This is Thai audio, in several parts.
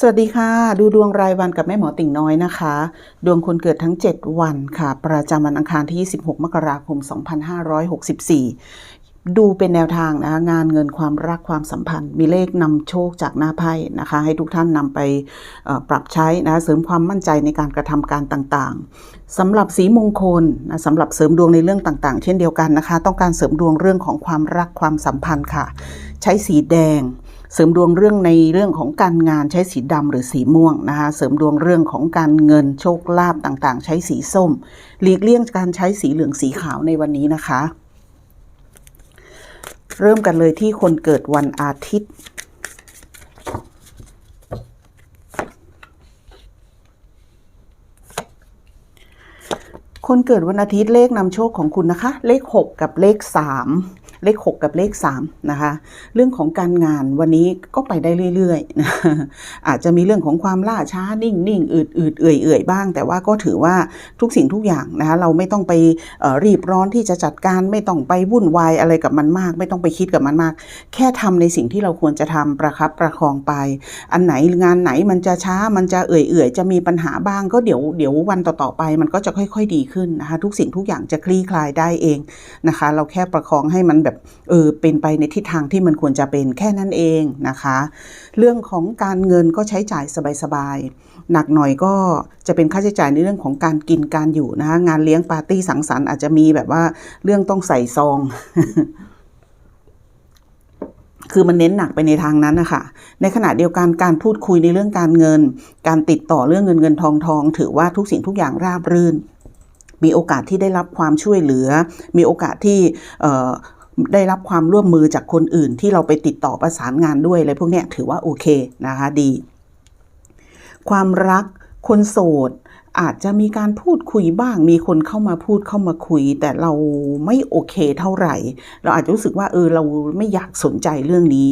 สวัสดีค่ะ ดูดวงรายวันกับแม่หมอติ่งน้อยนะคะ ดวงคนเกิดทั้ง 7 วันค่ะ ประจำวันอังคารที่ 26 มกราคม 2564 ดูเป็นแนวทางนะคะงานเงินความรักความสัมพันธ์ มีเลขนำโชคจากหน้าไพ่นะคะ ให้ทุกท่านนำไปปรับใช้นะเสริมความมั่นใจในการกระทำการต่างๆสำหรับสีมงคลนะสำหรับเสริมดวงในเรื่องต่างๆ เช่นเดียวกันนะคะ ต้องการเสริมดวงเรื่องของความรักความสัมพันธ์ค่ะ ใช้สีแดง เสริมดวงเรื่องในเรื่องของการงานใช้สีดำหรือสีม่วงนะคะ เสริมดวงเรื่องของการเงินโชคลาภต่างๆ ใช้สีส้ม หลีกเลี่ยงการใช้สีเหลืองสีขาวในวันนี้นะคะ เริ่มกันเลยที่คนเกิดวันอาทิตย์คนเกิดวันอาทิตย์เลขนำโชคของคุณนะคะ เลข 6 กับเลข 3 เลข 6 กับเลข3นะคะ เรื่องของการงานวันนี้ก็ไปได้เรื่อยๆนะอาจจะมีเรื่องของความล่าช้านิ่งนิ่งอืดอืดเอื่อยเอื่อยบ้าง แต่ว่าก็ถือว่าทุกสิ่งทุกอย่างนะคะเราไม่ต้องไปรีบร้อนที่จะจัดการไม่ต้องไปวุ่นวายอะไรกับมันมาก ไม่ต้องไปคิดกับมันมาก แค่ทำในสิ่งที่เราควรจะทำประครับประคองไป อันไหนงานไหนมันจะช้ามันจะเอื่อยเอื่อยจะมีปัญหาบ้างก็เดี๋ยวเดี๋ยววันต่อๆไป มันก็จะค่อย ๆ ดีขึ้นนะคะ ทุกสิ่งทุกอย่างจะคลี่คลายได้เองนะคะ เราแค่ประคองให้มันแบบเออเป็นไปในทิศทางที่มันควรจะเป็นแค่นั้นเองนะคะ เรื่องของการเงินก็ใช้จ่ายสบายๆหนักหน่อยก็จะเป็นค่าใช้จ่ายในเรื่องของการกินการอยู่นะคะงานเลี้ยงปาร์ตี้สังสรรค์อาจจะมีแบบว่าเรื่องต้องใส่ซองคือมันเน้นหนักไปในทางนั้นนะคะ ในขณะเดียวกันการพูดคุยในเรื่องการเงิน การติดต่อเรื่องเงินเงินทองทอง ถือว่าทุกสิ่งทุกอย่างราบรื่น มีโอกาสที่ได้รับความช่วยเหลือ มีโอกาสที่เอ่อ ได้รับความร่วมมือจากคนอื่นที่เราไปติดต่อประสานงานด้วยอะไรพวกนี้ถือว่าโอเคนะคะดี ความรักคนโสดอาจจะมีการพูดคุยบ้าง มีคนเข้ามาพูดเข้ามาคุย แต่เราไม่โอเคเท่าไหร่ เราอาจจะรู้สึกว่าเออเราไม่อยากสนใจเรื่องนี้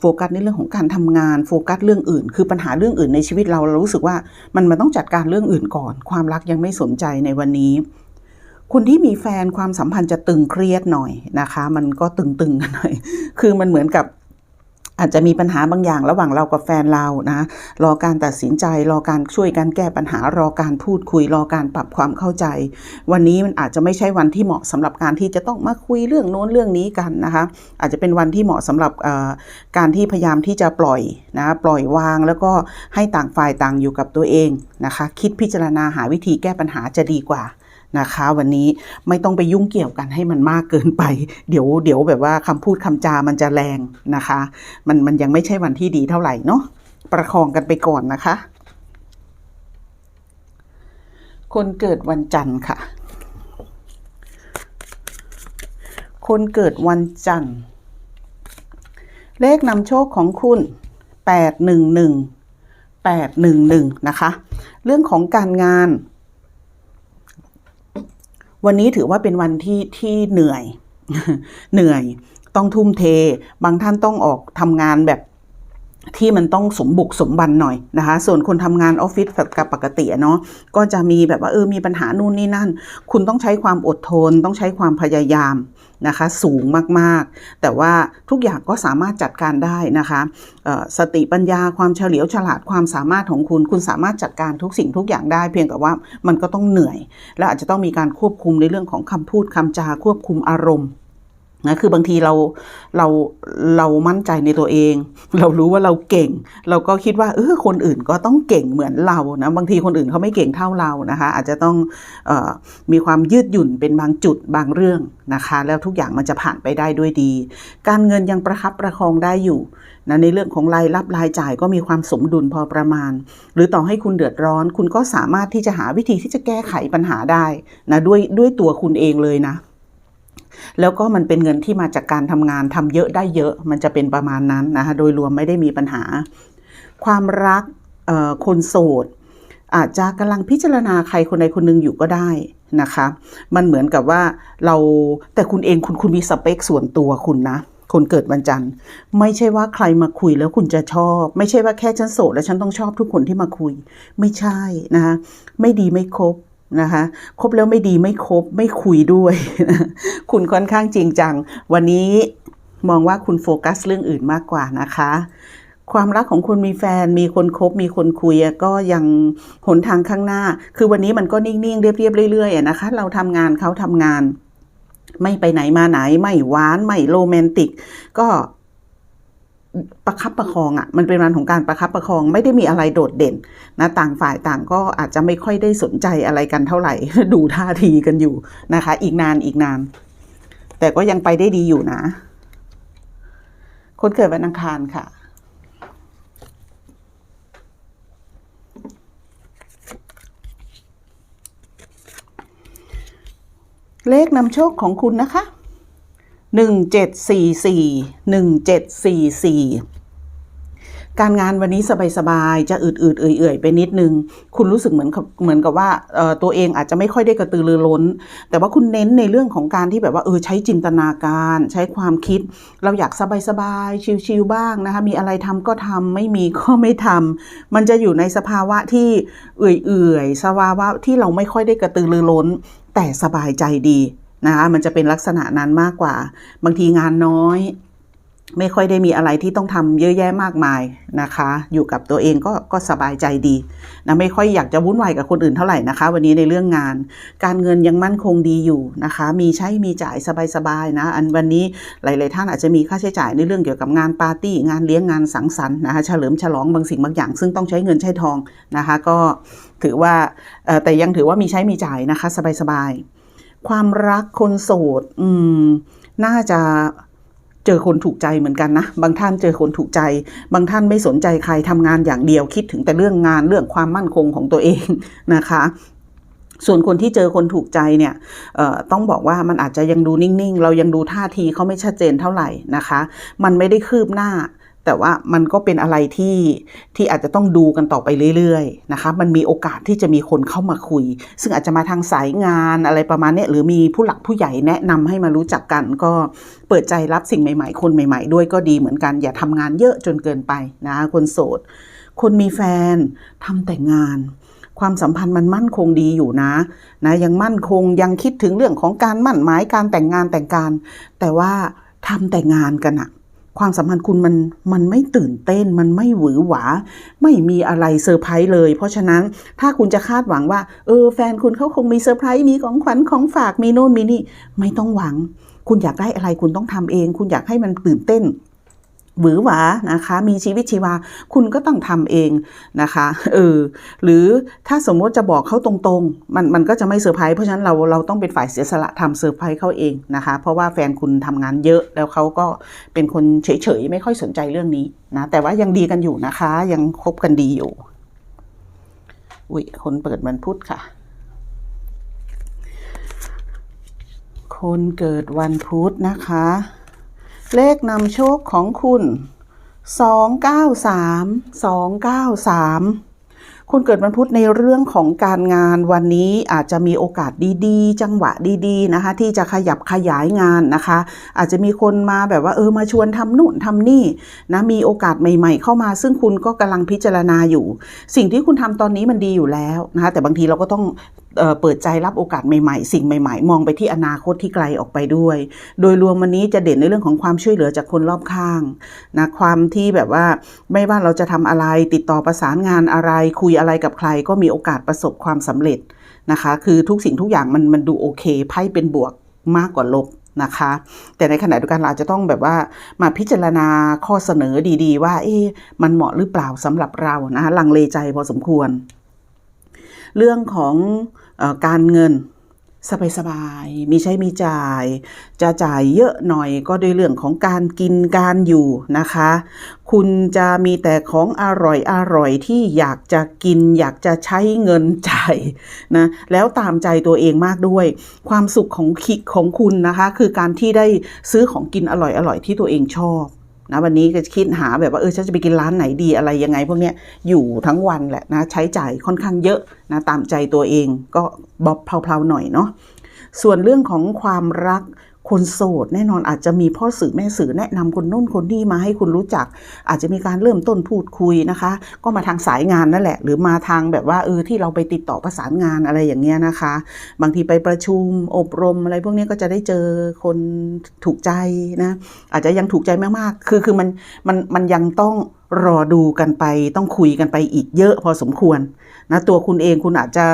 โฟกัสในเรื่องของการทำงาน โฟกัสเรื่องอื่น คือปัญหาเรื่องอื่นในชีวิตเราเรารู้สึกว่ามันมันต้องจัดการเรื่องอื่นก่อน ความรักยังไม่สนใจในวันนี้ คุณที่มีแฟนความสัมพันธ์จะตึงเครียดหน่อยนะคะ มันก็ตึงๆกันหน่อย คือมันเหมือนกับอาจจะมีปัญหาบางอย่างระหว่างเรากับแฟนเรานะรอการตัดสินใจรอการช่วยกันแก้ปัญหารอการพูดคุยรอการปรับความเข้าใจ วันนี้มันอาจจะไม่ใช่วันที่เหมาะสำหรับการที่จะต้องมาคุยเรื่องโน้นเรื่องนี้กันนะคะอาจจะเป็นวันที่เหมาะสำหรับการที่พยายามที่จะปล่อยนะปล่อยวางแล้วก็ให้ต่างฝ่ายต่างอยู่กับตัวเองนะคะ คิดพิจารณาหาวิธีแก้ปัญหาจะดีกว่า นะคะ วันนี้ไม่ต้องไปยุ่งเกี่ยวกันให้มันมากเกินไป เดี๋ยวเดี๋ยวแบบว่าคำพูดคำจามันจะแรงนะคะ มันมันยังไม่ใช่วันที่ดีเท่าไหร่เนาะประคองกันไปก่อนนะคะ คนเกิดวันจันทร์ค่ะ คนเกิดวันจันทร์ เลขนำโชคของคุณแปดหนึ่งหนึ่งแปดหนึ่งหนึ่งนะคะ เรื่องของการงาน วันนี้ถือว่าเป็นวันที่ที่เหนื่อย เหนื่อย ต้องทุ่มเท บางท่านต้องออกทำงานแบบที่มันต้องสมบุกสมบันหน่อยนะคะ ส่วนคนทำงานออฟฟิศกับปกติเนาะก็จะมีแบบว่าเออมีปัญหานู่นนี่นั่น คุณต้องใช้ความอดทนต้องใช้ความพยายาม นะคะสูงมากๆ แต่ว่าทุกอย่างก็สามารถจัดการได้นะคะสติปัญญาความเฉลียวฉลาดความสามารถของคุณ คุณสามารถจัดการทุกสิ่งทุกอย่างได้ เพียงแต่ว่ามันก็ต้องเหนื่อย และอาจจะต้องมีการควบคุมในเรื่องของคำพูดคำจาควบคุมอารมณ์ นะคือบางทีเราเราเรามั่นใจในตัวเอง เรารู้ว่าเราเก่ง เราก็คิดว่าเออคนอื่นก็ต้องเก่งเหมือนเรานะบางทีคนอื่นเขาไม่เก่งเท่าเรานะคะ อาจจะต้องออมีความยืดหยุ่นเป็นบางจุดบางเรื่องนะคะ แล้วทุกอย่างมันจะผ่านไปได้ด้วยดี การเงินยังประคับประคองได้อยู่นะในเรื่องของรายรับรายจ่ายก็มีความสมดุลพอประมาณ หรือต่อให้คุณเดือดร้อน คุณก็สามารถที่จะหาวิธีที่จะแก้ไขปัญหาได้นะด้วยด้วยตัวคุณเองเลยนะ แล้วก็มันเป็นเงินที่มาจากการทำงานทำเยอะได้เยอะ มันจะเป็นประมาณนั้นนะคะโดยรวมไม่ได้มีปัญหา ความรักคนโสดอาจจะกำลังพิจารณาใครคนใดคนหนึ่งอยู่ก็ได้นะคะ มันเหมือนกับว่าเราแต่คุณเองคุณคุณมีสเปคส่วนตัวคุณนะ คนเกิดวันจันทร์ ไม่ใช่ว่าใครมาคุยแล้วคุณจะชอบ ไม่ใช่ว่าแค่ฉันโสดแล้วฉันต้องชอบทุกคนที่มาคุย ไม่ใช่นะคะไม่ดีไม่ครบ นะคะคบแล้วไม่ดีไม่คบไม่คุยด้วย คุณค่อนข้างจริงจัง วันนี้มองว่าคุณโฟกัสเรื่องอื่นมากกว่านะคะ ความรักของคุณมีแฟนมีคนคบมีคนคุยก็ยังหนทางข้างหน้า คือวันนี้มันก็นิ่งๆเรียบๆเรื่อยๆนะคะ เราทำงานเขาทำงาน ไม่ไปไหนมาไหนไม่หวานไม่โรแมนติก ก็ ประคับประคองอะ่ะมันเป็นวันของการประคับประคองไม่ได้มีอะไรโดดเด่นนะต่างฝ่ายต่างก็อาจจะไม่ค่อยได้สนใจอะไรกันเท่าไหร่ ดูท่าทีกันอยู่นะคะ อีกนานอีกนาน แต่ก็ยังไปได้ดีอยู่นะ คนเกิดวันอังคารค่ะเลขนำโชคของคุณนะคะ หนึ่งเจ็ดสี่สี่หนึ่งเจ็ดสี่สี่การงานวันนี้สบายๆ จะอืดๆเอื่อยๆ ไปนิดนึง คุณรู้สึกเหมือนเหมือนกับว่าตัวเองอาจจะไม่ค่อยได้กระตือรือร้น แต่ว่าคุณเน้นในเรื่องของการที่แบบว่าเออใช้จินตนาการ ใช้ความคิด เราอยากสบายๆ ชิลๆบ้างนะคะ มีอะไรทำก็ทำไม่มีก็ไม่ทำมันจะอยู่ในสภาวะที่เอื่อยๆ สภาวะที่เราไม่ค่อยได้กระตือรือร้น แต่สบายใจดี นะคะมันจะเป็นลักษณะนั้นมากกว่า บางทีงานน้อย ไม่ค่อยได้มีอะไรที่ต้องทำเยอะแยะมากมายนะคะ อยู่กับตัวเองก็ก็สบายใจดีนะไม่ค่อยอยากจะวุ่นวายกับคนอื่นเท่าไหร่นะคะ วันนี้ในเรื่องงาน การเงินยังมั่นคงดีอยู่นะคะ มีใช้มีจ่ายสบายๆนะ อันวันนี้หลายๆท่านอาจจะมีค่าใช้จ่ายในเรื่องเกี่ยวกับงานปาร์ตี้งานเลี้ยงงานสังสรรค์นะคะเฉลิมฉลองบางสิ่งบางอย่าง ซึ่งต้องใช้เงินใช้ทองนะคะ ก็ถือว่าแต่ยังถือว่ามีใช้มีจ่ายนะคะ สบายๆ ความรักคนโสด อืม น่าจะเจอคนถูกใจเหมือนกันนะ บางท่านเจอคนถูกใจ บางท่านไม่สนใจใครทำงานอย่างเดียวคิดถึงแต่เรื่องงานเรื่องความมั่นคงของตัวเองนะคะ ส่วนคนที่เจอคนถูกใจเนี่ยต้องบอกว่ามันอาจจะยังดูนิ่งๆ เรายังดูท่าทีเขาไม่ชัดเจนเท่าไหร่นะคะ มันไม่ได้คืบหน้า แต่ว่ามันก็เป็นอะไรที่ที่อาจจะต้องดูกันต่อไปเรื่อยๆนะคะ มันมีโอกาสที่จะมีคนเข้ามาคุย ซึ่งอาจจะมาทางสายงานอะไรประมาณนี้หรือมีผู้หลักผู้ใหญ่แนะนำให้มารู้จักกัน ก็เปิดใจรับสิ่งใหม่ ๆ คนใหม่ ๆ ด้วยก็ดีเหมือนกันอย่าทำงานเยอะจนเกินไปนะคนโสด คนมีแฟนทำแต่งานความสัมพันธ์มันมั่นคงดีอยู่นะนะ ยังมั่นคงยังคิดถึงเรื่องของการมั่นหมายการแต่งงานแต่งการ แต่ว่าทำแต่งานกันอะ ความสัมพันธ์คุณมันมันไม่ตื่นเต้น มันไม่หวือหวา ไม่มีอะไรเซอร์ไพรส์เลย เพราะฉะนั้นถ้าคุณจะคาดหวังว่า เออแฟนคุณเขาคงมีเซอร์ไพรส์มีของขวัญของฝากมีโน่นมีนี่ ไม่ต้องหวัง คุณอยากได้อะไรคุณต้องทำเอง คุณอยากให้มันตื่นเต้น หวือหวานะคะ มีชีวิตชีวา คุณก็ต้องทำเองนะคะเออหรือถ้าสมมติจะบอกเขาตรงๆ มันมันก็จะไม่เซอร์ไพรส์เพราะฉะนั้นเราเราต้องเป็นฝ่ายเสียสละทำเซอร์ไพรส์เขาเองนะคะ เพราะว่าแฟนคุณทำงานเยอะแล้วเขาก็เป็นคนเฉยๆ ไม่ค่อยสนใจเรื่องนี้นะแต่ว่ายังดีกันอยู่นะคะ ยังคบกันดีอยู่ อุ้ยคนเปิดวันพุธค่ะ คนเกิดวันพุธนะคะ เลขนำโชคของคุณ 293 293 คุณเกิดวันพุธในเรื่องของการงานวันนี้อาจจะมีโอกาสดีๆ จังหวะดีๆนะคะ ที่จะขยับขยายงานนะคะ อาจจะมีคนมาแบบว่าเออมาชวนทำนู่นทำนี่นะมีโอกาสใหม่ ๆ เข้ามา ซึ่งคุณก็กำลังพิจารณาอยู่ สิ่งที่คุณทำตอนนี้มันดีอยู่แล้วนะคะแต่บางทีเราก็ต้อง เปิดใจรับโอกาสใหม่ๆ สิ่งใหม่ๆ มองไปที่อนาคตที่ไกลออกไปด้วย โดยรวมวันนี้จะเด่นในเรื่องของความช่วยเหลือจากคนรอบข้างนะความที่แบบว่าไม่ว่าเราจะทำอะไรติดต่อประสานงานอะไร คุยอะไรกับใครก็มีโอกาสประสบความสำเร็จนะคะ คือทุกสิ่งทุกอย่างมันมันดูโอเคไพ่เป็นบวกมากกว่าลบนะคะ แต่ในขณะเดียวกันเราจะต้องแบบว่ามาพิจารณาข้อเสนอดีๆ ว่า เอ๊ะมันเหมาะหรือเปล่าสำหรับเรานะคะลังเลใจพอสมควร เรื่องของ การเงินสบายๆมีใช้มีจ่าย จะจ่ายเยอะหน่อยก็ด้วยเรื่องของการกินการอยู่นะคะ คุณจะมีแต่ของอร่อยอร่อยที่อยากจะกิน อยากจะใช้เงินจ่ายนะแล้วตามใจตัวเองมากด้วย ความสุขของคิของคุณนะคะ คือการที่ได้ซื้อของกินอร่อยอร่อยที่ตัวเองชอบ นะวันนี้ก็คิดหาแบบว่าเออฉันจะไปกินร้านไหนดีอะไรยังไง พวกเนี้ยอยู่ทั้งวันแหละนะใช้จ่ายค่อนข้างเยอะนะตามใจตัวเองก็บอบเพลาๆหน่อยเนาะส่วนเรื่องของความรัก คนโสดแน่นอนอาจจะมีพ่อสื่อแม่สื่อแนะนำคนนู้นคนนี้มาให้คุณรู้จัก อาจจะมีการเริ่มต้นพูดคุยนะคะ ก็มาทางสายงานนั่นแหละ หรือมาทางแบบว่าเออที่เราไปติดต่อประสานงานอะไรอย่างเงี้ยนะคะ บางทีไปประชุมอบรมอะไรพวกนี้ก็จะได้เจอคนถูกใจนะอาจจะยังถูกใจมากๆ คือคือมันมันมันยังต้องรอดูกันไปต้องคุยกันไปอีกเยอะพอสมควรนะตัวคุณเองคุณอาจจะ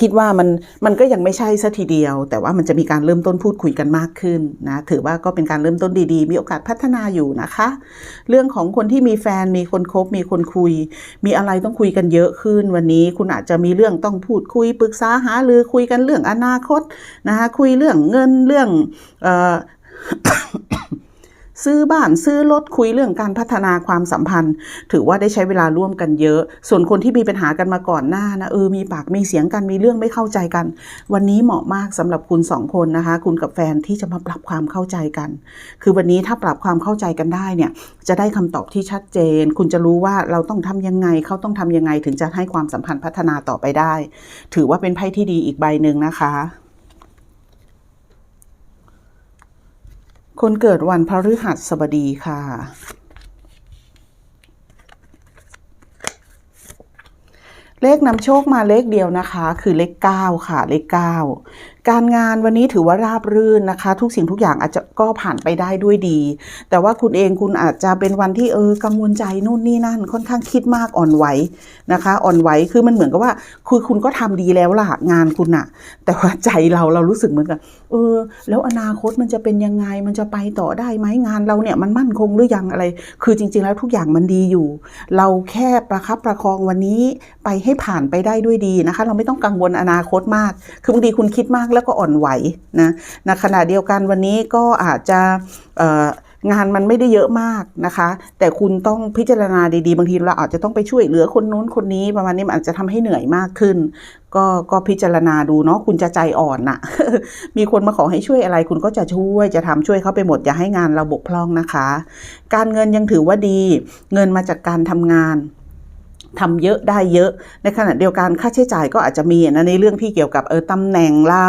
คิดว่ามันมันก็ยังไม่ใช่ซะทีเดียว แต่ว่ามันจะมีการเริ่มต้นพูดคุยกันมากขึ้นนะถือว่าก็เป็นการเริ่มต้นดีๆ มีโอกาสพัฒนาอยู่นะคะ เรื่องของคนที่มีแฟนมีคนคบมีคนคุย มีอะไรต้องคุยกันเยอะขึ้น วันนี้คุณอาจจะมีเรื่องต้องพูดคุยปรึกษาหารือคุยกันเรื่องอนาคตนะคะคุยเรื่องเงินเรื่องเอ่อ ซื้อบ้านซื้อรถคุยเรื่องการพัฒนาความสัมพันธ์ ถือว่าได้ใช้เวลาร่วมกันเยอะ ส่วนคนที่มีปัญหากันมาก่อนหน้านะเออมีปากมีเสียงกันมีเรื่องไม่เข้าใจกัน วันนี้เหมาะมากสำหรับคุณสองคนนะคะ คุณกับแฟนที่จะมาปรับความเข้าใจกัน คือวันนี้ถ้าปรับความเข้าใจกันได้เนี่ยจะได้คำตอบที่ชัดเจน คุณจะรู้ว่าเราต้องทำยังไงเขาต้องทำยังไงถึงจะให้ความสัมพันธ์พัฒนาต่อไปได้ ถือว่าเป็นไพ่ที่ดีอีกใบหนึ่งนะคะ คนเกิดวันพฤหัสบดีค่ะ เลขนำโชคมาเลขเดียวนะคะ คือเลข 9 ค่ะ เลข 9การงานวันนี้ถือว่าราบรื่นนะคะ ทุกสิ่งทุกอย่างอาจจะก็ผ่านไปได้ด้วยดี แต่ว่าคุณเองคุณอาจจะเป็นวันที่เออกังวลใจนู่นนี่นั่น ค่อนข้างคิดมากอ่อนไหวนะคะ อ่อนไหวคือมันเหมือนกับว่าคือคุณก็ทำดีแล้วล่ะงานคุณอะแต่ว่าใจเราเรารู้สึกเหมือนกับเออ แล้วอนาคตมันจะเป็นยังไงมันจะไปต่อได้ไหมงานเราเนี่ยมันมั่นคงหรือยังอะไร คือจริง ๆ แล้วทุกอย่างมันดีอยู่ เราแค่ประคับประคองวันนี้ไปให้ผ่านไปได้ด้วยดีนะคะ เราไม่ต้องกังวลอนาคตมาก คือบางทีคุณคิดมากแล้วก็อ่อนไหวนะนะขณะเดียวกันวันนี้ก็อาจจะงานมันไม่ได้เยอะมากนะคะ แต่คุณต้องพิจารณาดีๆ บางทีเราอาจจะต้องไปช่วยเหลือคนนู้นคนนี้ประมาณนี้มันอาจจะทำให้เหนื่อยมากขึ้น ก็ก็พิจารณาดูเนาะคุณจะใจอ่อนน่ะ มีคนมาขอให้ช่วยอะไร คุณก็จะช่วยจะทำช่วยเขาไปหมดอย่าให้งานเราบกพร่องนะคะ การเงินยังถือว่าดี เงินมาจากการทำงาน ทำเยอะได้เยอะ ในขณะเดียวกันค่าใช้จ่ายก็อาจจะมีนะในเรื่องที่เกี่ยวกับเออตำแหน่งเรา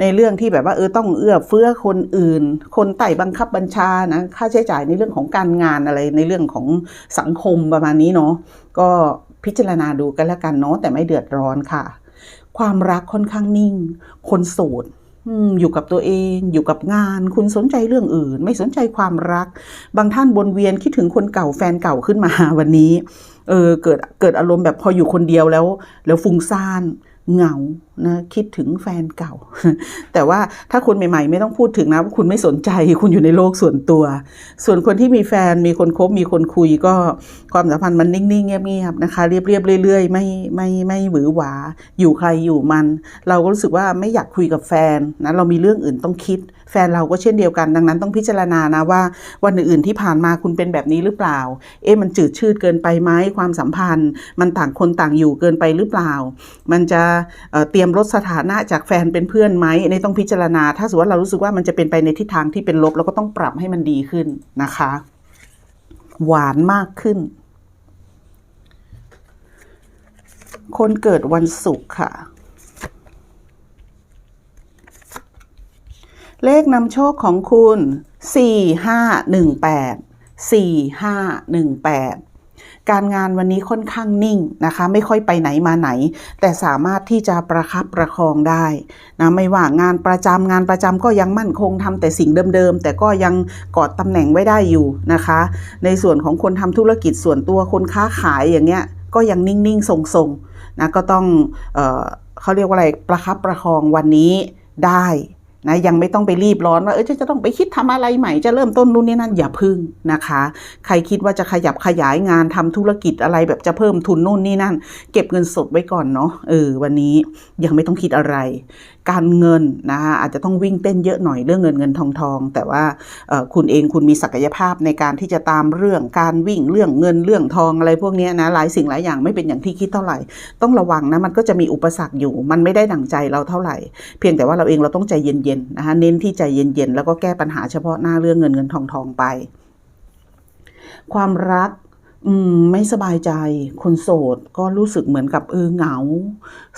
ในเรื่องที่แบบว่าเออต้องเอื้อเฟื้อคนอื่น คนไต่บังคับบัญชานะค่าใช้จ่ายในเรื่องของการงานอะไรในเรื่องของสังคมประมาณนี้เนาะก็พิจารณาดูกันแล้วกันเนาะแต่ไม่เดือดร้อนค่ะ ความรักค่อนข้างนิ่ง คนโสดอืมอยู่กับตัวเองอยู่กับงาน คุณสนใจเรื่องอื่น ไม่สนใจความรัก บางท่านวนเวียนคิดถึงคนเก่าแฟนเก่าขึ้นมาวันนี้ เออเกิดเกิดอารมณ์แบบพออยู่คนเดียวแล้ว แล้วฟุ้งซ่านเหงานะคิดถึงแฟนเก่า แต่ว่าถ้าคนใหม่ๆ ไม่ต้องพูดถึงนะว่าคุณไม่สนใจคุณอยู่ในโลกส่วนตัว ส่วนคนที่มีแฟนมีคนคบมีคนคุยก็ความสัมพันธ์มันนิ่งๆเงียบๆนะคะ เรียบๆเรื่อยๆ ไม่ไม่ไม่หวือหวา อยู่ใครอยู่มัน เราก็รู้สึกว่าไม่อยากคุยกับแฟนนะเรามีเรื่องอื่นต้องคิด แฟนเราก็เช่นเดียวกัน ดังนั้นต้องพิจารณานะว่าวันอื่นๆที่ผ่านมาคุณเป็นแบบนี้หรือเปล่า เอ๊ะมันจืดชืดเกินไปไหมความสัมพันธ์ มันต่างคนต่างอยู่เกินไปหรือเปล่า มันจะเเตรียมลดสถานะจากแฟนเป็นเพื่อนไหมอันนี้ต้องพิจารณา ถ้าสมมติว่าเรารู้สึกว่ามันจะเป็นไปในทิศทางที่เป็นลบเราก็ต้องปรับให้มันดีขึ้นนะคะ หวานมากขึ้น คนเกิดวันศุกร์ค่ะ เลขนำโชคของคุณ 4518 4518 การงานวันนี้ค่อนข้างนิ่งนะคะ ไม่ค่อยไปไหนมาไหน แต่สามารถที่จะประคับประคองได้นะไม่ว่างานประจำงานประจำก็ยังมั่นคงทำแต่สิ่งเดิมๆ แต่ก็ยังกอดตำแหน่งไว้ได้อยู่นะคะ ในส่วนของคนทำธุรกิจส่วนตัวคนค้าขายอย่างเงี้ยก็ยังนิ่งๆทรงๆนะก็ต้องเออเขาเรียกว่าอะไรประคับประคองวันนี้ได้ นะยังไม่ต้องไปรีบร้อนว่าเออจะจะต้องไปคิดทำอะไรใหม่จะเริ่มต้นนู่นนี่นั่นอย่าพึ่งนะคะ ใครคิดว่าจะขยับขยายงานทำธุรกิจอะไรแบบจะเพิ่มทุนนู่นนี่นั่น เก็บเงินสดไว้ก่อนเนาะเออวันนี้ยังไม่ต้องคิดอะไร การเงินนะคะอาจจะต้องวิ่งเต้นเยอะหน่อยเรื่องเงินเงินทองทองแต่ว่าคุณเองคุณมีศักยภาพในการที่จะตามเรื่องการวิ่งเรื่องเงินเรื่องทองอะไรพวกนี้นะหลายสิ่งหลายอย่างไม่เป็นอย่างที่คิดเท่าไหร่ ต้องระวังนะมันก็จะมีอุปสรรคอยู่ มันไม่ได้ดั่งใจเราเท่าไหร่ เพียงแต่ว่าเราเองเราต้องใจเย็นๆนะคะเน้นที่ใจเย็นๆแล้วก็แก้ปัญหาเฉพาะหน้าเรื่องเงินเงินทองทองไป ความรัก อืมไม่สบายใจ คนโสดก็รู้สึกเหมือนกับเออเหงา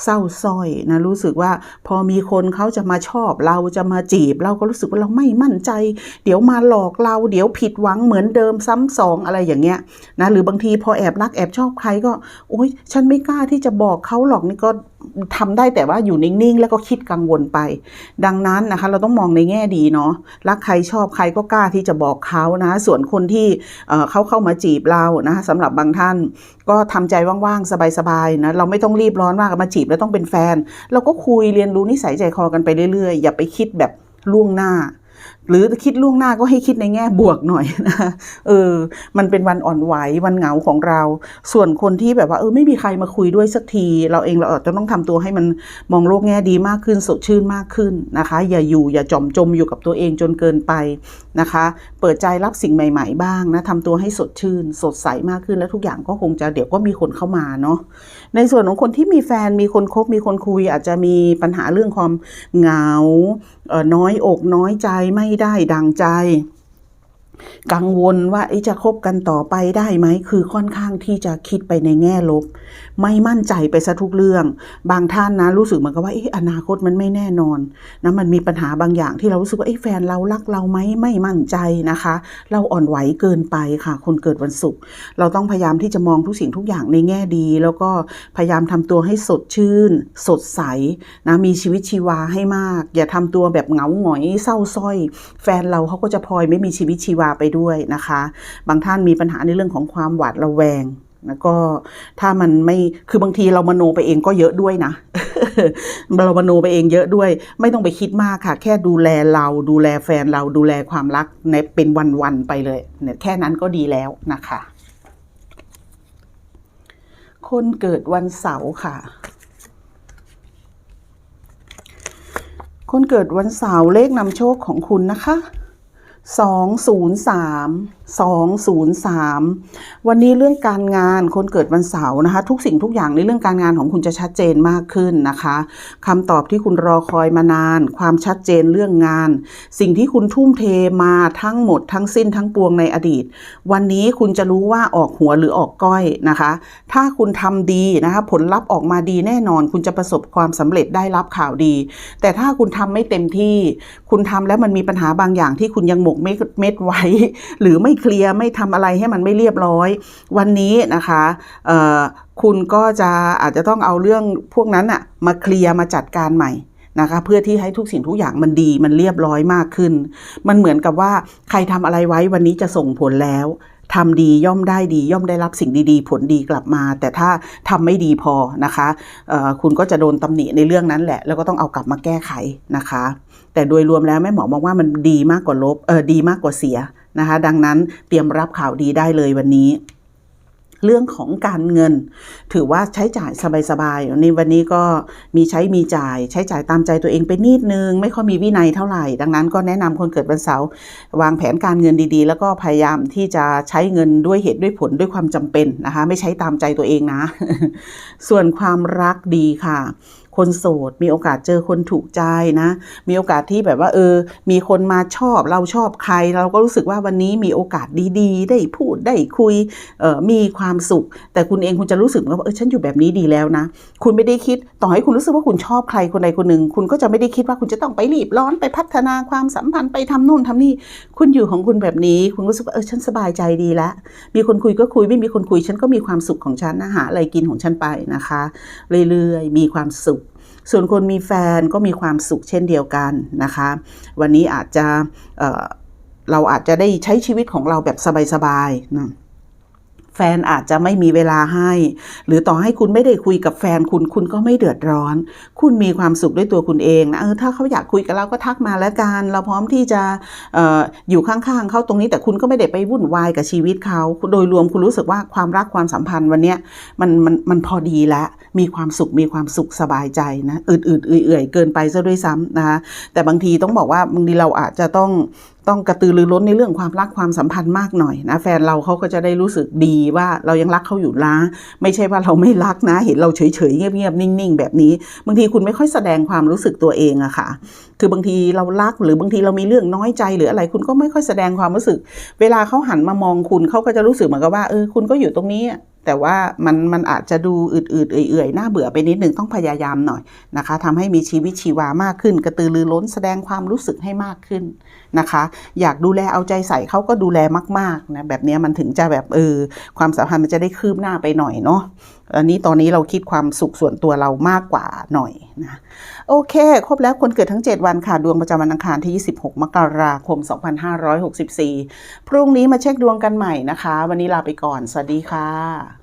เศร้าสร้อยนะรู้สึกว่าพอมีคนเขาจะมาชอบเราจะมาจีบ เราก็รู้สึกว่าเราไม่มั่นใจ เดี๋ยวมาหลอกเรา เดี๋ยวผิดหวังเหมือนเดิมซ้ำสองอะไรอย่างเงี้ยนะหรือบางทีพอแอบรักแอบชอบใครก็โอ๊ยฉันไม่กล้าที่จะบอกเขาหรอกนี่ก็ทำได้แต่ว่าอยู่นิ่งๆ แล้วก็คิดกังวลไป ดังนั้นนะคะ เราต้องมองในแง่ดีเนาะรักใครชอบใครก็กล้าที่จะบอกเขานะ ส่วนคนที่เเขาเข้ามาจีบเรานะสำหรับบางท่านก็ทำใจว่างๆ สบายๆนะเราไม่ต้องรีบร้อนมากมาจีบแล้วต้องเป็นแฟน เราก็คุยเรียนรู้นิสัยใจคอกันไปเรื่อยๆ อย่าไปคิดแบบล่วงหน้า หรือคิดล่วงหน้าก็ให้คิดในแง่บวกหน่อยนะเออ มันเป็นวันอ่อนไหววันเหงาของเรา ส่วนคนที่แบบว่าเออไม่มีใครมาคุยด้วยสักที เราเองเราอาจจะต้องทำตัวให้มันมองโลกแง่ดีมากขึ้นสดชื่นมากขึ้นนะคะ อย่าอยู่อย่าจอมจมอยู่กับตัวเองจนเกินไปนะคะ เปิดใจรับสิ่งใหม่ ๆ บ้างนะทำตัวให้สดชื่น สดใสมากขึ้นแล้วทุกอย่างก็คงจะเดี๋ยวก็มีคนเข้ามาเนาะ ในส่วนของคนที่มีแฟนมีคนคบมีคนคุย อาจจะมีปัญหาเรื่องความเหงาน้อยอกน้อยใจไม่ได้ดังใจ กังวลว่าเอ๊ะจะคบกันต่อไปได้ไหม คือค่อนข้างที่จะคิดไปในแง่ลบ ไม่มั่นใจไปซะทุกเรื่อง บางท่านนะรู้สึกเหมือนกับว่าออนาคตมันไม่แน่นอนนะมันมีปัญหาบางอย่างที่เรารู้สึกว่าเอ๊ะแฟนเรารักเราไหมไม่มั่นใจนะคะ เราอ่อนไหวเกินไปค่ะ คนเกิดวันศุกร์เราต้องพยายามที่จะมองทุกสิ่งทุกอย่างในแง่ดี แล้วก็พยายามทำตัวให้สดชื่น สดใสนะมีชีวิตชีวาให้มาก อย่าทำตัวแบบเหงาหงอยเศร้าสร้อย แฟนเราเขาก็จะพลอยไม่มีชีวิตชีวาไปด้วยนะคะ บางท่านมีปัญหาในเรื่องของความหวาดระแวงแล้วก็ถ้ามันไม่คือบางทีเรามโนไปเองก็เยอะด้วยนะเรามโนไปเองเยอะด้วย ไม่ต้องไปคิดมากค่ะ แค่ดูแลเราดูแลแฟนเราดูแลความรักในเป็นวันๆไปเลยเนี่ยแค่นั้นก็ดีแล้วนะคะ คนเกิดวันเสาร์ค่ะ คนเกิดวันเสาร์เลขนำโชคของคุณนะคะ 203 203 วันนี้เรื่องการงานคนเกิดวันเสาร์นะคะ ทุกสิ่งทุกอย่างในเรื่องการงานของคุณจะชัดเจนมากขึ้นนะคะคำตอบที่คุณรอคอยมานาน ความชัดเจนเรื่องงาน สิ่งที่คุณทุ่มเทมาทั้งหมดทั้งสิ้นทั้งปวงในอดีต วันนี้คุณจะรู้ว่าออกหัวหรือออกก้อยนะคะ ถ้าคุณทำดีนะคะผลลัพธ์ออกมาดีแน่นอน คุณจะประสบความสำเร็จได้รับข่าวดี แต่ถ้าคุณทำไม่เต็มที่ คุณทำแล้วมันมีปัญหาบางอย่างที่คุณยังหมกเม็ดเม็ดไว้ หรือไม่เคลียร์ไม่ทำอะไรให้มันไม่เรียบร้อย วันนี้นะคะคุณก็จะอาจจะต้องเอาเรื่องพวกนั้นอะมาเคลียร์มาจัดการใหม่นะคะเพื่อที่ให้ทุกสิ่งทุกอย่างมันดีมันเรียบร้อยมากขึ้น มันเหมือนกับว่าใครทำอะไรไว้วันนี้จะส่งผลแล้วทำดีย่อมได้ดีย่อมได้รับสิ่งดีๆ ผลดีกลับมา แต่ถ้าทำไม่ดีพอนะคะคุณก็จะโดนตำหนิในเรื่องนั้นแหละ แล้วก็ต้องเอากลับมาแก้ไขนะคะ แต่โดยรวมแล้วแม่หมอบอกว่ามันดีมากกว่าลบเออดีมากกว่าเสีย นะคะ ดังนั้นเตรียมรับข่าวดีได้เลยวันนี้ เรื่องของการเงิน ถือว่าใช้จ่ายสบายๆในวันนี้ก็มีใช้มีจ่าย ใช้จ่ายตามใจตัวเองไปนิดนึง ไม่ค่อยมีวินัยเท่าไหร่ ดังนั้นก็แนะนำคนเกิดวันเสาร์วางแผนการเงินดีๆ แล้วก็พยายามที่จะใช้เงินด้วยเหตุด้วยผลด้วยความจำเป็นนะคะ ไม่ใช้ตามใจตัวเองนะ ส่วนความรักดีค่ะ คนโสด มีโอกาสเจอคนถูกใจนะ มีโอกาสที่แบบว่า เออ มีคนมาชอบเราชอบใคร เราก็รู้สึกว่าวันนี้มีโอกาสดีๆ ได้พูดได้คุยเออมีความสุข แต่คุณเองคุณจะรู้สึกว่าเออฉันอยู่แบบนี้ดีแล้วนะ คุณไม่ได้คิดต่อให้คุณรู้สึกว่าคุณชอบใครคนใดคนหนึ่ง คุณก็จะไม่ได้คิดว่าคุณจะต้องไปรีบร้อนไปพัฒนาความสัมพันธ์ไปทำนู่นทำนี่ คุณอยู่ของคุณแบบนี้คุณรู้สึกว่าเออฉันสบายใจดีแล้วมีคนคุยก็คุยไม่มีคนคุยฉันก็มีความสุขของฉันนะหาอะไรกินของฉันไปนะคะ เรื่อยๆมีความสุข ส่วนคนมีแฟนก็มีความสุขเช่นเดียวกันนะคะ วันนี้อาจจะเเราอาจจะได้ใช้ชีวิตของเราแบบสบายๆนะ แฟนอาจจะไม่มีเวลาให้ หรือต่อให้คุณไม่ได้คุยกับแฟนคุณคุณก็ไม่เดือดร้อน คุณมีความสุขด้วยตัวคุณเองนะเออถ้าเขาอยากคุยกับเราก็ทักมาแล้วกันเราพร้อมที่จะอออยู่ข้างๆเขาตรงนี้แต่คุณก็ไม่ได้ไปวุ่นวายกับชีวิตเขาโดยรวมคุณรู้สึกว่าความรักความสัมพันธ์วันนี้มันมันมันพอดีแล้วมีความสุขมีความสุขสบายใจนะอืดๆเอื่อยเกินไปซะด้วยซ้ำนะคะแต่บางทีต้องบอกว่าบางทีเราอาจจะต้อง ต้องกระตือรือร้นในเรื่องความรักความสัมพันธ์มากหน่อยนะแฟนเราเขาก็จะได้รู้สึกดีว่าเรายังรักเขาอยู่นะไม่ใช่ว่าเราไม่รักนะ เห็นเราเฉยๆเงียบๆนิ่งๆ แบบนี้ บางทีคุณไม่ค่อยแสดงความรู้สึกตัวเองอะค่ะ คือบางทีเรารักหรือบางทีเรามีเรื่องน้อยใจหรืออะไรคุณก็ไม่ค่อยแสดงความรู้สึก เวลาเขาหันมามองคุณเขาก็จะรู้สึกเหมือนกับว่าเออคุณก็อยู่ตรงนี้แต่ว่ามันมันอาจจะดูอืดๆเอื่อยๆน่าเบื่อไปนิดหนึ่งต้องพยายามหน่อยนะคะทำให้มีชีวิตชีวามากขึ้น กระตือรือร้นแสดงความรู้สึกให้มากขึ้นนะคะ อยากดูแลเอาใจใส่เขาก็ดูแลมากๆนะแบบนี้มันถึงจะแบบเออความสัมพันธ์มันจะได้คืบหน้าไปหน่อยเนาะ อันนี้ตอนนี้เราคิดความสุขส่วนตัวเรามากกว่าหน่อยนะโอเค ครบแล้วคนเกิดทั้ง 7 วันค่ะ ดวงประจำวันอังคารที่ 26 มกราคม 2564 พรุ่งนี้มาเช็คดวงกันใหม่นะคะ วันนี้ลาไปก่อน สวัสดีค่ะ